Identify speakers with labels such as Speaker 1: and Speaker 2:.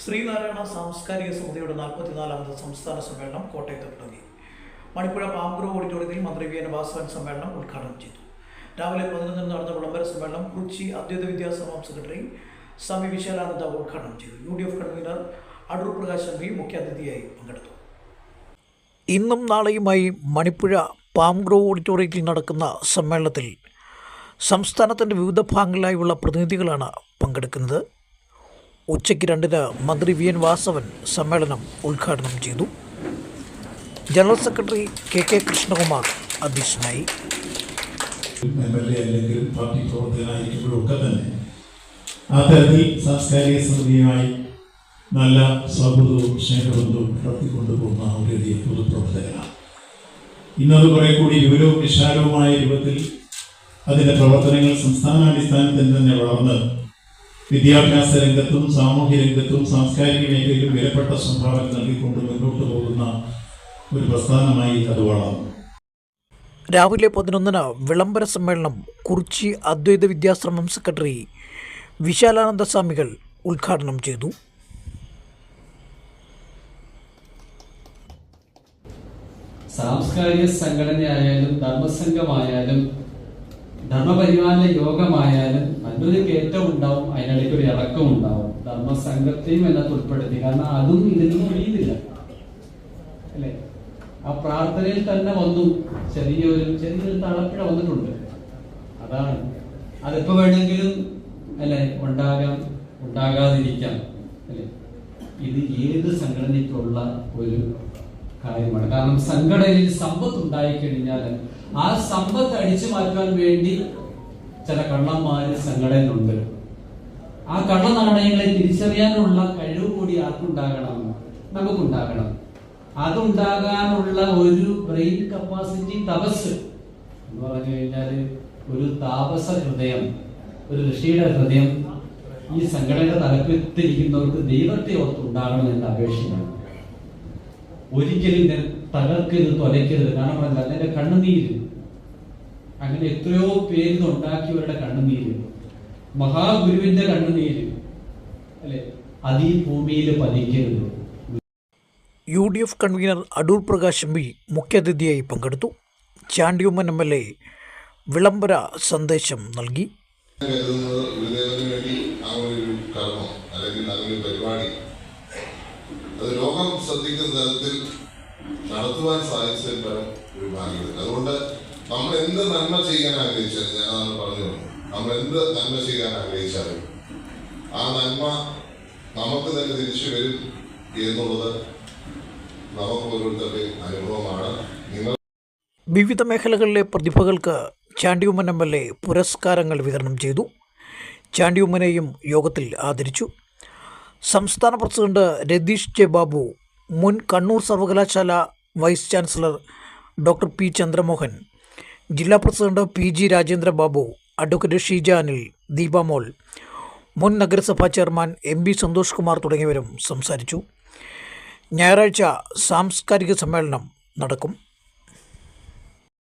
Speaker 1: ശ്രീനാരായണ സാംസ്കാരിക സമിതിയുടെ നാൽപ്പത്തിനാലാമത് സംസ്ഥാന സമ്മേളനം കോട്ടയത്ത് തുടങ്ങി. മണിപ്പുഴ പാമ്പ്രോ ഓഡിറ്റോറിയത്തിൽ മന്ത്രി വി എൻ വാസവൻ സമ്മേളനം ഉദ്ഘാടനം ചെയ്തു. രാവിലെ പതിനൊന്നിന് നടന്ന വിളംബര സമ്മേളനം കുറിച്ചി അദ്വൈത വിദ്യാസംഘം സെക്രട്ടറി സ്വാമി വിശാലാനന്ദ ഉദ്ഘാടനം ചെയ്തു. U D F convener Adoor Prakash M P മുഖ്യാതിഥിയായി പങ്കെടുത്തു. ഇന്നും നാളെയുമായി മണിപ്പുഴ പാംഗ്രോ ഓഡിറ്റോറിയത്തിൽ നടക്കുന്ന സമ്മേളനത്തിൽ സംസ്ഥാനത്തിന്റെ വിവിധ ഭാഗങ്ങളിലായുള്ള പ്രതിനിധികളാണ് പങ്കെടുക്കുന്നത്. ഉച്ചയ്ക്ക് രണ്ടിന് മന്ത്രി വി എൻ വാസവൻ സമ്മേളനം ഉദ്ഘാടനം ചെയ്തു. General secretary K K Krishnakumar അധ്യക്ഷനായി.
Speaker 2: എം അല്ലെങ്കിൽ പാർട്ടി പ്രവർത്തകനായിരിക്കുമ്പോഴും ഒക്കെ തന്നെ ആ തരത്തിൽ സാംസ്കാരിക സമിതിയുമായി നല്ല സൗഹൃദവും സ്നേഹബന്ധവും വളർത്തിക്കൊണ്ടുപോകുന്ന ഒരു വലിയ പൊതുപ്രവർത്തകനാണ്. ഇന്നത് കുറെ കൂടി വിപുലവും വിശാലവുമായ രൂപത്തിൽ അതിന്റെ പ്രവർത്തനങ്ങൾ സംസ്ഥാനാടിസ്ഥാനത്തിൽ തന്നെ വളർന്ന് വിദ്യാഭ്യാസ രംഗത്തും സാമൂഹ്യ രംഗത്തും സാംസ്കാരിക മേഖലയിലും വിലപ്പെട്ട സംഭാവന നൽകിക്കൊണ്ട് മുന്നോട്ട് പോകുന്ന ഒരു പ്രസ്ഥാനമായി അത് വളർന്നു.
Speaker 1: രാവിലെ പതിനൊന്നിന് വിളംബര സമ്മേളനം കുറിച്ചി അദ്വൈത വിദ്യാശ്രമം സെക്രട്ടറി വിശാലാനന്ദ സ്വാമികൾ ഉദ്ഘാടനം ചെയ്തു.
Speaker 3: സാംസ്കാരിക സംഘടനയായാലും ധർമ്മസംഘമായാലും ധർമ്മപരിപാലന യോഗമായാലും നല്ലൊരു കയറ്റം ഉണ്ടാവും അതിനിടയ്ക്ക് ഒരു ഇറക്കം ഉണ്ടാവും ധർമ്മസംഘത്തെയും എന്നത് ഉൾപ്പെടുത്തി കാരണം അതും ഇതിനും കഴിയുന്നില്ല അല്ലേ? ആ പ്രാർത്ഥനയിൽ തന്നെ വന്നു. ചെറിയൊരു ചെറിയൊരു തളപ്പിഴ വന്നിട്ടുണ്ട്. അതാണ്. അതെപ്പോ വേണമെങ്കിലും അല്ലെ ഉണ്ടാകാം ഉണ്ടാകാതിരിക്കാം. അല്ലെ? ഇത് ഏത് സംഘടനയ്ക്കുള്ള ഒരു കാര്യമാണ്. കാരണം സംഘടനയിൽ സമ്പത്ത് ഉണ്ടായിക്കഴിഞ്ഞാൽ ആ സമ്പത്ത് അടിച്ചു മാറ്റാൻ വേണ്ടി ചില കള്ളന്മാര് സംഘടനയിലുണ്ട്. ആ കള്ള നാണയങ്ങളെ തിരിച്ചറിയാനുള്ള കഴിവ് കൂടി ആർക്കുണ്ടാകണം? നമുക്കുണ്ടാകണം. അതുണ്ടാകാനുള്ള ഒരു ബ്രെയിൻ കപ്പാസിറ്റി തപസ് എന്ന് പറഞ്ഞു കഴിഞ്ഞാൽ ഒരു താപസ ഹൃദയം ഒരു ഋഷിയുടെ ഹൃദയം ഈ സംഘടനയുടെ തലപ്പത്തിരിക്കുന്നവർക്ക് ദൈവത്തെ ഓർത്ത് ഉണ്ടാകണം എന്ന അപേക്ഷയാണ്. ഒരിക്കലും ഞാൻ തകർക്കരുത് തൊലയ്ക്കരുത്. കാരണം അല്ല എന്റെ കണ്ണുനീര്. അങ്ങനെ എത്രയോ പേര് ഉണ്ടാക്കിയവരുടെ കണ്ണുനീര്. മഹാഗുരുവിന്റെ കണ്ണുനീര്. അല്ലെ? അത് ഈ ഭൂമിയിൽ പതിക്കരുത്.
Speaker 1: U D F convener Adoor Prakash M P മുഖ്യാതിഥിയായി പങ്കെടുത്തു. ചാണ്ടിയുമ്മൻ എം എൽ എ വിളംബര സന്ദേശം നൽകി.
Speaker 4: കരുതുന്നത് ഗുരുദേവന് വേണ്ടി അങ്ങനെ ഒരു കർമ്മം അല്ലെങ്കിൽ പരിപാടി അത് ലോകം ശ്രദ്ധിക്കുന്ന തരത്തിൽ നടത്തുവാൻ സാധിച്ചതിൽ പരം ഒരു ഭാഗ്യമില്ല അതുകൊണ്ട് നമ്മൾ എന്ത് നന്മ ചെയ്യാൻ ആഗ്രഹിച്ചാലും ഞാൻ അതാണ് പറഞ്ഞു നമ്മൾ എന്ത് നന്മ ചെയ്യാൻ ആഗ്രഹിച്ചാലും ആ നന്മ നമുക്ക് തന്നെ തിരിച്ചു വരും എന്നുള്ളത് നമുക്ക് ഓരോരുത്തരുടെയും അനുഭവമാണ്. നിങ്ങൾ
Speaker 1: വിവിധ മേഖലകളിലെ പ്രതിഭകൾക്ക് ചാണ്ടിയുമ്മൻ എം എൽ എ പുരസ്കാരങ്ങൾ വിതരണം ചെയ്തു. ചാണ്ടിയുമ്മനെയും യോഗത്തിൽ ആദരിച്ചു. സംസ്ഥാന പ്രസിഡന്റ് രതീഷ് ജെ ബാബു മുൻ കണ്ണൂർ സർവകലാശാല vice chancellor doctor P Chandramohan ജില്ലാ president P G Rajendra Babu advocate Sheeja Anil Deepamol മുൻ നഗരസഭാ chairman M B Santhosh Kumar തുടങ്ങിയവരും സംസാരിച്ചു. ഞായറാഴ്ച സാംസ്കാരിക സമ്മേളനം നടക്കും.